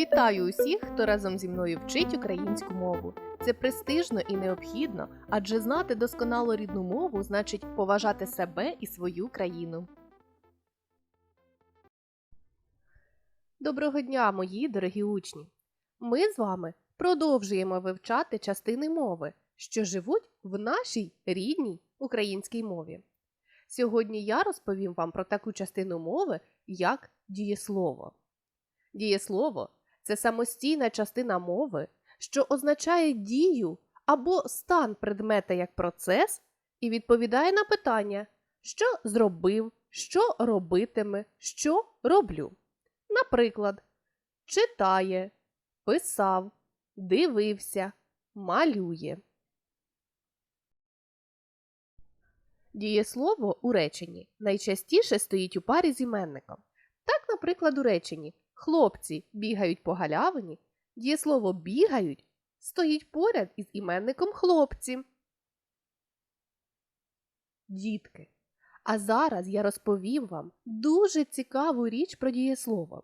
Вітаю усіх, хто разом зі мною вчить українську мову. Це престижно і необхідно, адже знати досконало рідну мову значить поважати себе і свою країну. Доброго дня, мої дорогі учні! Ми з вами продовжуємо вивчати частини мови, що живуть в нашій рідній українській мові. Сьогодні я розповім вам про таку частину мови, як дієслово. Дієслово це самостійна частина мови, що означає дію або стан предмета як процес і відповідає на питання, що зробив, що робитиме, що роблю. Наприклад, читає, писав, дивився, малює. Дієслово у реченні найчастіше стоїть у парі з іменником. Так, наприклад, у реченні хлопці бігають по галявині, дієслово бігають стоїть поряд із іменником хлопці. Дітки. А зараз я розповім вам дуже цікаву річ про дієслово.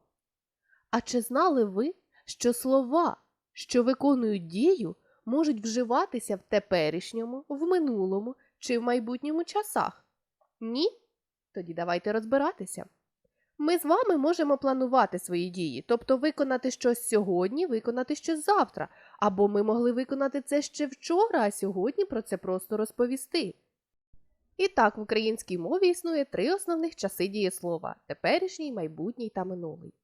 А чи знали ви, що слова, що виконують дію, можуть вживатися в теперішньому, в минулому чи в майбутньому часах? Ні? Тоді давайте розбиратися. Ми з вами можемо планувати свої дії, тобто виконати щось сьогодні, виконати щось завтра, або ми могли виконати це ще вчора, а сьогодні про це просто розповісти. І так, в українській мові існує три основних часи дієслова теперішній, майбутній та минулий.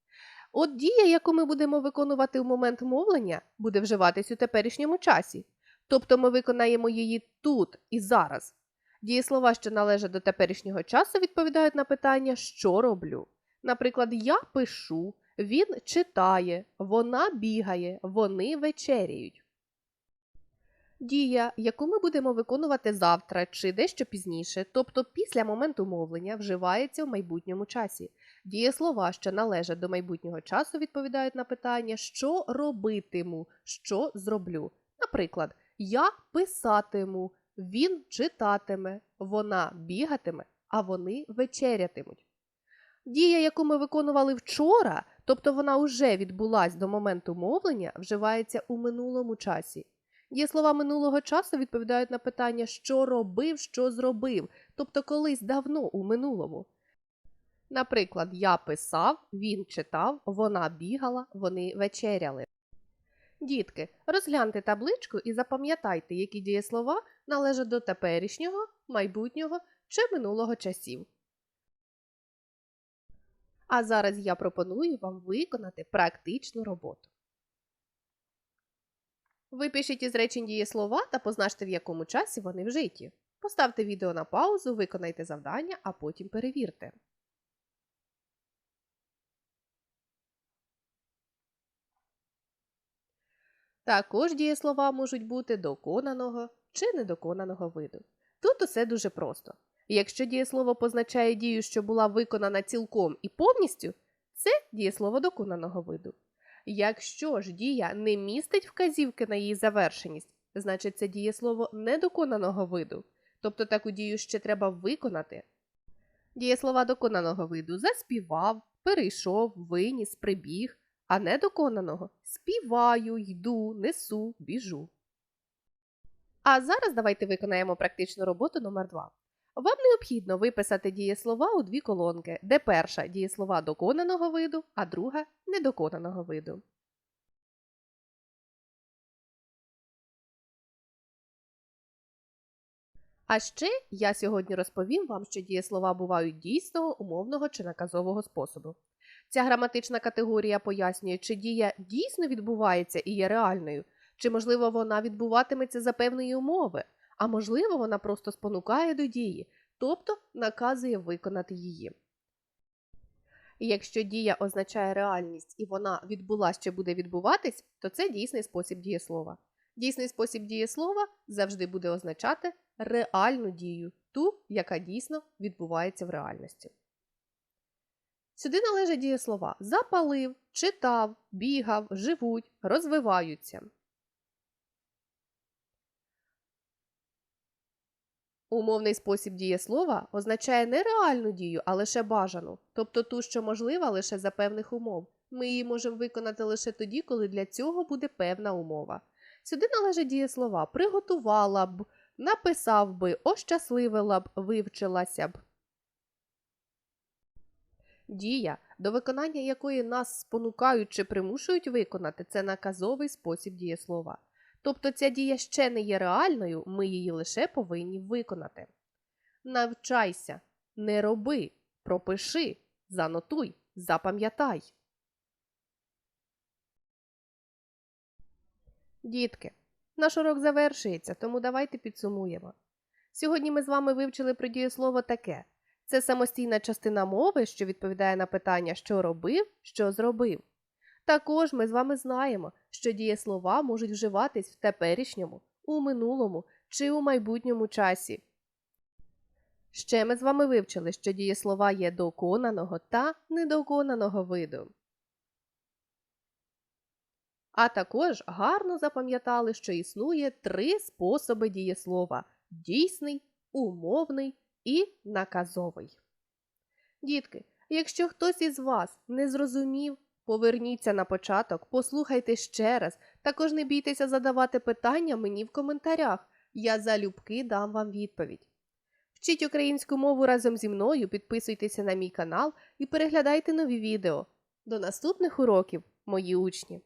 От дія, яку ми будемо виконувати в момент мовлення, буде вживатись у теперішньому часі, тобто ми виконаємо її тут і зараз. Дієслова, що належать до теперішнього часу, відповідають на питання, що роблю. Наприклад, я пишу, він читає, вона бігає, вони вечеряють. Дія, яку ми будемо виконувати завтра чи дещо пізніше, тобто після моменту мовлення, вживається в майбутньому часі. Дієслова, що належать до майбутнього часу, відповідають на питання, що робитиму, що зроблю. Наприклад, я писатиму, він читатиме, вона бігатиме, а вони вечерятимуть. Дія, яку ми виконували вчора, тобто вона вже відбулась до моменту мовлення, вживається у минулому часі. Дієслова минулого часу відповідають на питання, що робив, що зробив, тобто колись давно у минулому. Наприклад, я писав, він читав, вона бігала, вони вечеряли. Дітки, розгляньте табличку і запам'ятайте, які дієслова належать до теперішнього, майбутнього чи минулого часів. А зараз я пропоную вам виконати практичну роботу. Випишіть із речень дієслова та позначте, в якому часі вони вжиті. Поставте відео на паузу, виконайте завдання, а потім перевірте. Також дієслова можуть бути доконаного чи недоконаного виду. Тут усе дуже просто. Якщо дієслово позначає дію, що була виконана цілком і повністю, це дієслово доконаного виду. Якщо ж дія не містить вказівки на її завершеність, значить це дієслово недоконаного виду, тобто таку дію ще треба виконати. Дієслова доконаного виду заспівав, перейшов, виніс, прибіг, а недоконаного співаю, йду, несу, біжу. А зараз давайте виконаємо практичну роботу номер 2. Вам необхідно виписати дієслова у дві колонки, де перша дієслова доконаного виду, а друга недоконаного виду. А ще я сьогодні розповім вам, що дієслова бувають дійсного, умовного чи наказового способу. Ця граматична категорія пояснює, чи дія дійсно відбувається і є реальною, чи, можливо, вона відбуватиметься за певної умови, а можливо, вона просто спонукає до дії, тобто наказує виконати її. І якщо дія означає реальність і вона відбулася чи буде відбуватись, то це дійсний спосіб дієслова. Дійсний спосіб дієслова завжди буде означати реальну дію, ту, яка дійсно відбувається в реальності. Сюди належать дієслова запалив, читав, бігав, живуть, розвиваються. Умовний спосіб дієслова означає не реальну дію, а лише бажану, тобто ту, що можлива лише за певних умов. Ми її можемо виконати лише тоді, коли для цього буде певна умова. Сюди належать дієслова приготувала б, написав би, ощасливила б, вивчилася б. Дія, до виконання якої нас спонукають чи примушують виконати, це наказовий спосіб дієслова. Тобто ця дія ще не є реальною, ми її лише повинні виконати. Навчайся, не роби, пропиши, занотуй, запам'ятай. Дітки, наш урок завершується, тому давайте підсумуємо. Сьогодні ми з вами вивчили про дієслово таке. Це самостійна частина мови, що відповідає на питання, що робив, що зробив. Також ми з вами знаємо, що дієслова можуть вживатись в теперішньому, у минулому чи у майбутньому часі. Ще ми з вами вивчили, що дієслова є доконаного та недоконаного виду. А також гарно запам'ятали, що існує три способи дієслова дійсний, умовний і наказовий. Дітки, якщо хтось із вас не зрозумів, поверніться на початок, послухайте ще раз, також не бійтеся задавати питання мені в коментарях. Я залюбки дам вам відповідь. Вчіть українську мову разом зі мною, підписуйтеся на мій канал і переглядайте нові відео. До наступних уроків, мої учні!